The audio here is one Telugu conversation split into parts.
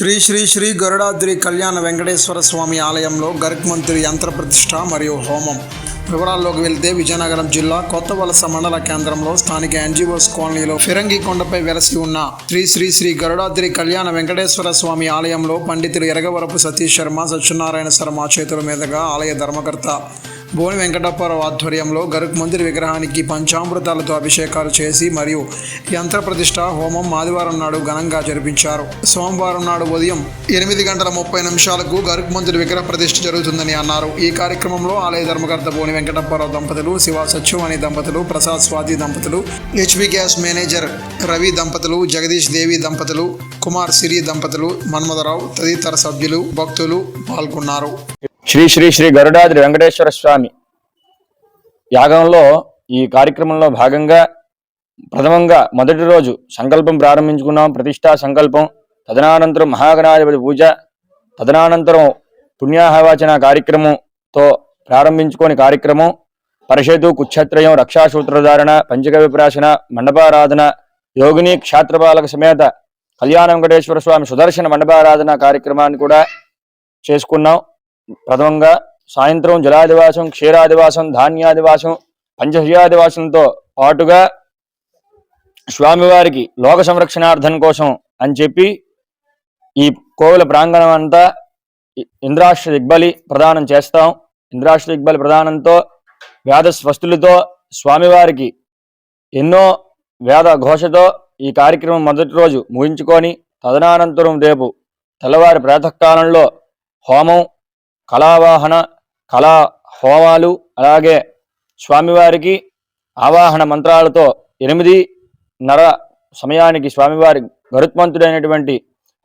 Shri Shri Shri Garudadri Kalyana Venkateswara Swami ఆలయంలో గరుక్మంతుడి యంత్ర ప్రతిష్ఠ మరియు హోమం. వివరాల్లోకి వెళ్తే విజయనగరం జిల్లా కొత్త వలస మండల కేంద్రంలో స్థానిక ఎన్జిఓస్ కాలనీలో ఫిరంగి కొండపై వెలసి ఉన్న శ్రీ శ్రీ శ్రీ గరుడాద్రి కళ్యాణ వెంకటేశ్వర స్వామి ఆలయంలో పండితులు ఎరగవరపు సతీష్ శర్మ సత్యనారాయణ శర్మ చేతుల మీదుగా ఆలయ ధర్మకర్త బోని వెంకటప్పారావు ఆధ్వర్యంలో గరుక్ మందిర్ విగ్రహానికి పంచామృతాలతో అభిషేకాలు చేసి మరియు యంత్రప్రతిష్ట హోమం ఆదివారం నాడు ఘనంగా జరిపించారు. సోమవారం నాడు ఉదయం ఎనిమిది గంటల ముప్పై నిమిషాలకు గరుక్ మందిర్ విగ్రహ ప్రతిష్ఠ జరుగుతుందని అన్నారు. ఈ కార్యక్రమంలో ఆలయ ధర్మకర్త బోని వెంకటప్పారావు దంపతులు శివ సత్యవాణి దంపతులు ప్రసాద్ స్వాతి దంపతులు హెచ్పి గ్యాస్ మేనేజర్ రవి దంపతులు జగదీష్ దేవి దంపతులు కుమార్ సిరి దంపతులు మన్మధరావు తదితర సభ్యులు భక్తులు పాల్గొన్నారు. శ్రీ శ్రీ శ్రీ గరుడాద్రి వెంకటేశ్వర స్వామి యాగంలో ఈ కార్యక్రమంలో భాగంగా ప్రథమంగా మొదటి రోజు సంకల్పం ప్రారంభించుకున్నాం. ప్రతిష్టా సంకల్పం. తదనానంతరం మహాగణాధిపతి పూజ. తదనానంతరం పుణ్యాహవాచన కార్యక్రమంతో ప్రారంభించుకొని కార్యక్రమం. పరిషత్తు కుక్షత్రయం రక్షాసూత్రధారణ పంచకవిప్రాసన మండపారాధన యోగిని క్షాత్రపాలక సమేత కళ్యాణ వెంకటేశ్వర స్వామి సుదర్శన మండపారాధన కార్యక్రమాన్ని కూడా చేసుకున్నాం. ప్రథమంగా సాయంత్రం జలాదివాసం క్షీరాదివాసం ధాన్యాదివాసం పంచహ్యాదివాసంతో పాటుగా స్వామివారికి లోక సంరక్షణార్థం కోసం అని చెప్పి ఈ కోవిల ప్రాంగణం అంతా ఇ- ఇంద్రాష్ట్ర దిగ్బలి ప్రదానం చేస్తాం. ఇంద్రాష్ట్ర దిగ్బలి ప్రదానంతో వేద స్వస్తులతో స్వామివారికి ఎన్నో వేద ఘోషతో ఈ కార్యక్రమం మొదటి రోజు ముగించుకొని తదనానంతరం రేపు తెల్లవారి ప్రాతకాలంలో హోమం కళావాహన కళా హోమాలు అలాగే స్వామివారికి ఆవాహన మంత్రాలతో ఎనిమిది నర సమయానికి స్వామివారి గరుత్మంతుడైనటువంటి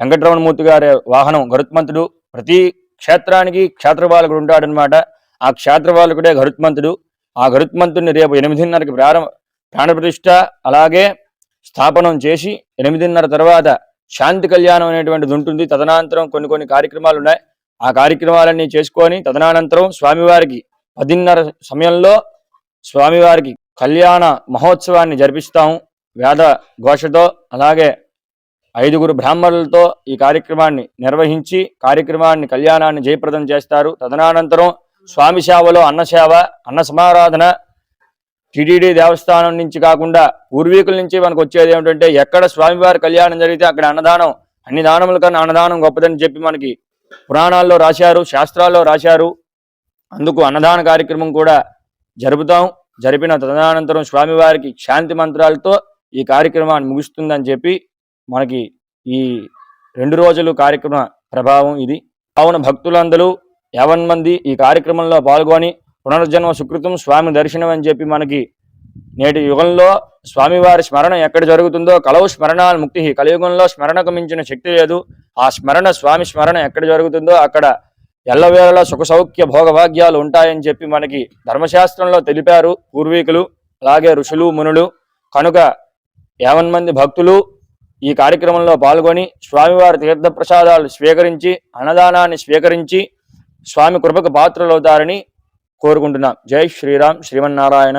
వెంకటరమణమూర్తి గారి వాహనం గరుత్మంతుడు. ప్రతి క్షేత్రానికి క్షేత్రపాలకుడు ఉంటాడనమాట ఆ క్షేత్రపాలకుడే గరుత్మంతుడు. ఆ గరుత్మంతుడిని రేపు ఎనిమిదిన్నరకి ప్రారంభ ప్రాణప్రతిష్ఠ అలాగే స్థాపనం చేసి ఎనిమిదిన్నర తర్వాత శాంతి కళ్యాణం అనేటువంటిది ఉంటుంది. తదనంతరం కొన్ని కొన్ని కార్యక్రమాలు ఉన్నాయి. ఆ కార్యక్రమాలన్నీ చేసుకొని తదనానంతరం స్వామివారికి పదిన్నర సమయంలో స్వామివారికి కళ్యాణ మహోత్సవాన్ని జరిపిస్తాము. వేద ఘోషతో అలాగే ఐదుగురు బ్రాహ్మణులతో ఈ కార్యక్రమాన్ని నిర్వహించి కార్యక్రమాన్ని కళ్యాణాన్ని జయప్రదం చేస్తారు. తదనానంతరం స్వామి సేవలో అన్నసేవ అన్న సమారాధన టిడిడి దేవస్థానం నుంచి కాకుండా పూర్వీకుల నుంచి మనకు వచ్చేది ఏమిటంటే ఎక్కడ స్వామివారి కళ్యాణం జరిగితే అక్కడ అన్నదానం అన్ని దానముల కన్నా అన్నదానం గొప్పదని చెప్పి మనకి పురాణాల్లో రాశారు శాస్త్రాల్లో రాశారు. అందుకు అన్నదాన కార్యక్రమం కూడా జరుపుతాం. జరిపిన తదనంతరం స్వామివారికి శాంతి మంత్రాలతో ఈ కార్యక్రమాన్ని ముగుస్తుందని చెప్పి మనకి ఈ రెండు రోజులు కార్యక్రమ ప్రభావం ఇది. కావున భక్తులందరూ యావన్ మంది ఈ కార్యక్రమంలో పాల్గొని పునర్జన్మ సుకృతం స్వామి దర్శనం అని చెప్పి మనకి నేటి యుగంలో స్వామివారి స్మరణ ఎక్కడ జరుగుతుందో కలవు స్మరణ ముక్తి కలియుగంలో స్మరణకు మించిన శక్తి లేదు. ఆ స్మరణ స్వామి స్మరణ ఎక్కడ జరుగుతుందో అక్కడ ఎల్లవేళలా సుఖ సౌఖ్య భోగభాగ్యాలు ఉంటాయని చెప్పి మనకి ధర్మశాస్త్రంలో తెలిపారు పూర్వీకులు అలాగే ఋషులు మునులు. కనుక యావన్ మంది భక్తులు ఈ కార్యక్రమంలో పాల్గొని స్వామివారి తీర్థ ప్రసాదాలు స్వీకరించి అన్నదానాన్ని స్వీకరించి స్వామి కృపకు పాత్రలవుతారని కోరుకుంటున్నాం. జై శ్రీరామ్. శ్రీమన్నారాయణ.